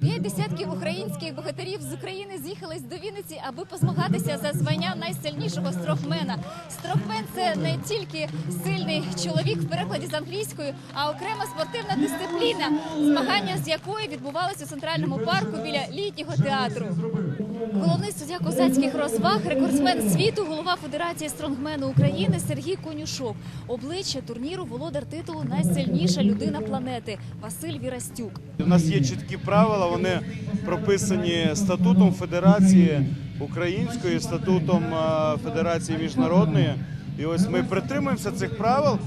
П'ять десятків українських богатирів з України з'їхались до Вінниці, аби позмагатися за звання найсильнішого строхмена. Строхмен це не тільки сильний чоловік в перекладі з англійською, а окрема спортивна дисципліна, змагання з якої відбувалися у центральному парку біля літнього театру. Головний суддя козацьких розваг, рекордсмен світу, голова Федерації стронгмену України Сергій Конюшов. Обличчя турніру володар титулу Найсильніша людина планети Василь Вірастюк. У нас є чіткі правила, вони прописані статутом Федерації Української, статутом Федерації Міжнародної. І ось ми притримуємося цих правил.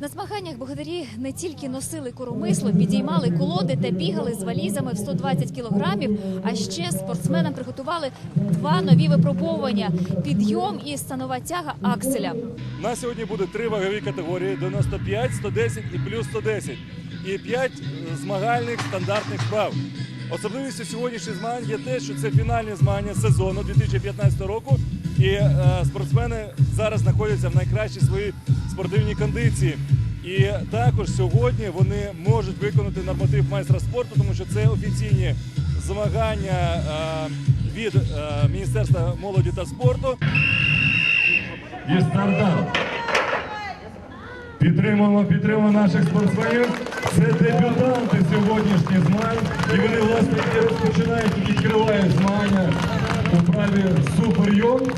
На змаганнях богатирі не тільки носили коромисло, підіймали колоди та бігали з валізами в 120 кілограмів. А ще спортсменам приготували два нові випробовування: підйом і станова тяга акселя. У нас сьогодні буде три вагові категорії: 95, 110 і плюс 110. І п'ять е, змагальних стандартних вправ. Особливістю сьогоднішніх змагань є те, що це фінальні змагання сезону 2015 року. І е, спортсмени зараз знаходяться в найкращій своїй спортивній кондиції. І також сьогодні вони можуть виконати норматив майстра спорту, тому що це офіційні змагання е, від е, Міністерства молоді та спорту. Є стандарт. Підтримуємо, підтримуємо наших спортсменів. Це дебютанти сьогоднішніх змагань. І вони, власне, і розпочинають і відкривають змагання у праві супер-йон.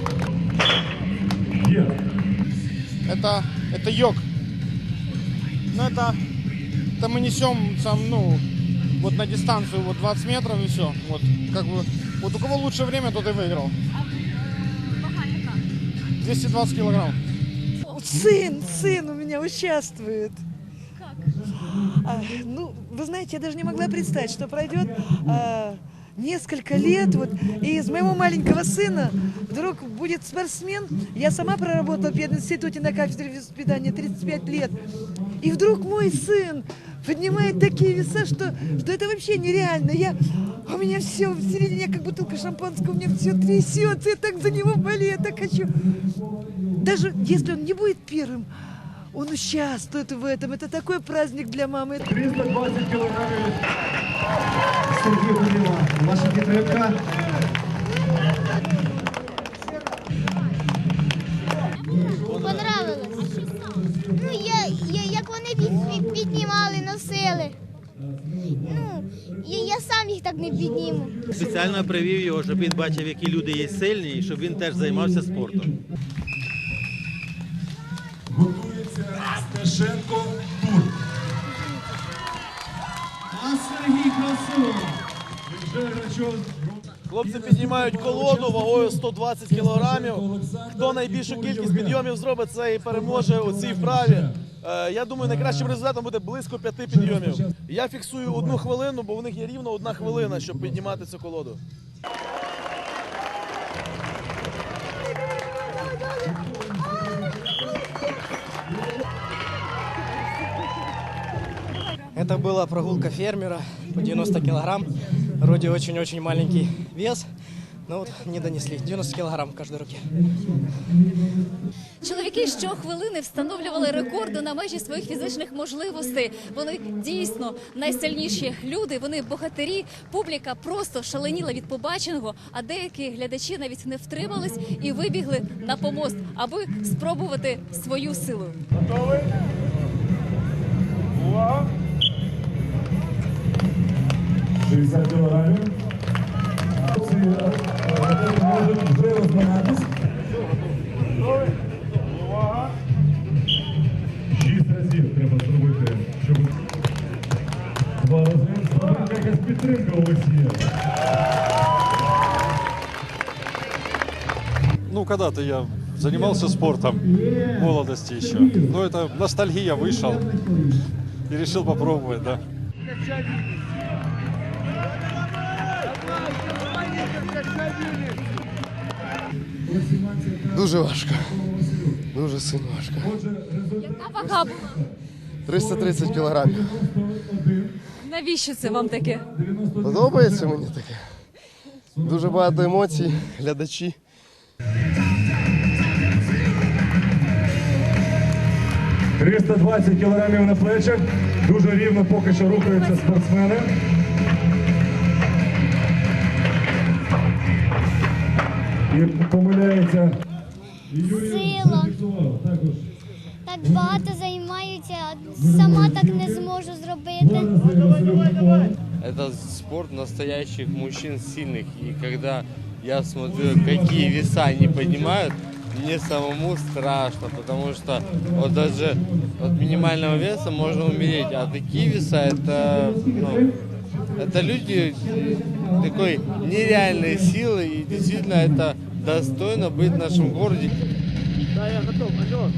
Є. это, это йог. Ну, это, это мы несем сам, ну, вот на дистанцию вот 20 метров и все. Вот, как бы, вот у кого лучшее время, тот и выиграл. 220 килограмм. Сын, сын у меня участвует. А, ну, вы знаете, я даже не могла представить, что пройдет а, несколько лет, вот, и из моего маленького сына вдруг будет спортсмен. Я сама проработала в пединституте на кафедре воспитания 35 лет. И вдруг мой сын поднимает такие веса, что, что это вообще нереально. Я, у меня все в середине, как бутылка шампанского, у меня все трясется, я так за него болею, я так хочу. Даже если он не будет первым, он участвует в этом. Это такой праздник для мамы. 320 кілограмів. Сергій Гулєва, ваша підтримка. Понравилось. Ну, я, я, як вони під, під- піднімали, носили. Ну, я, я сам їх так не підніму. Спеціально привів його, щоб він бачив, які люди є сильні, і щоб він теж займався спортом. Готується Сташенко Тур. А Сергій Красун. Хлопці піднімають колоду вагою 120 кілограмів. Хто найбільшу кількість підйомів зробить, це і переможе у цій вправі. Е, Я думаю, найкращим результатом буде близько п'яти підйомів. Я фіксую одну хвилину, бо в них є рівно одна хвилина, щоб піднімати цю колоду. Это была прогулка фермера по 90 килограмм. Вроде очень-очень маленький вес, но вот не донесли. 90 килограмм в каждой руке. Чоловіки щохвилини встановлювали рекорди на межі своїх фізичних можливостей. Вони дійсно найсильніші люди. Вони богатирі. Публіка просто шаленіла від побаченого. А деякі глядачі навіть не втримались і вибігли на помост, аби спробувати свою силу. Готовий? 60 кілограмів. Хлопці е, можуть вже розминатись. Готовий? Увага! Шість разів треба зробити, щоб два рази. Смотрите, якась підтримка у вас є. Ну, когда-то я занимался спортом в молодости еще. Но это ностальгия вышел и решил попробовать, да. Дуже важко. Дуже сильно важко. Яка вага була? 330 килограммів. Навіщо це вам таке? Подобається мені таке. Дуже багато емоцій, глядачі. – 320 кілограмів на плечах. Дуже рівно поки що рухаються спортсмени. займається. І Юрій Сила. зафіксував також. Так багато займаються, а сама так не зможу зробити. Это спорт настоящих мужчин сильных. И когда я смотрю, какие веса они поднимают, мне самому страшно, потому что вот даже от минимального веса можно умереть, а такие веса это, ну, это люди э, такой нереальной силы, и действительно это достойно быть в нашем городе. Да, я готов, алло.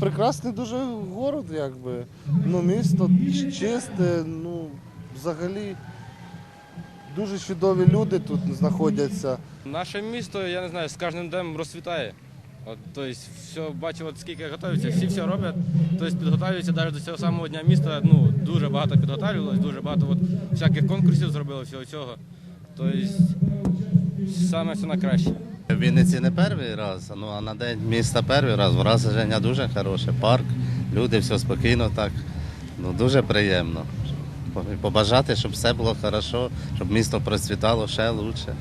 Прекрасний дуже город, якби. Ну, місто чисте, ну, взагалі дуже чудові люди тут знаходяться. Наше місто, я не знаю, з кожним днем розцвітає. От, тобто, все, бачу, от скільки готуються, всі все роблять. Тобто підготовлюються навіть до цього самого дня міста. Ну, дуже багато підготовлювалось, дуже багато от, всяких конкурсів зробили, всього цього. Тобто, саме все на краще. В Вінниці не перший раз, ну а на день міста перший раз. Враження дуже хороше. Парк, люди, все спокійно так. Ну дуже приємно. Побажати, щоб все було добре, щоб місто процвітало ще краще.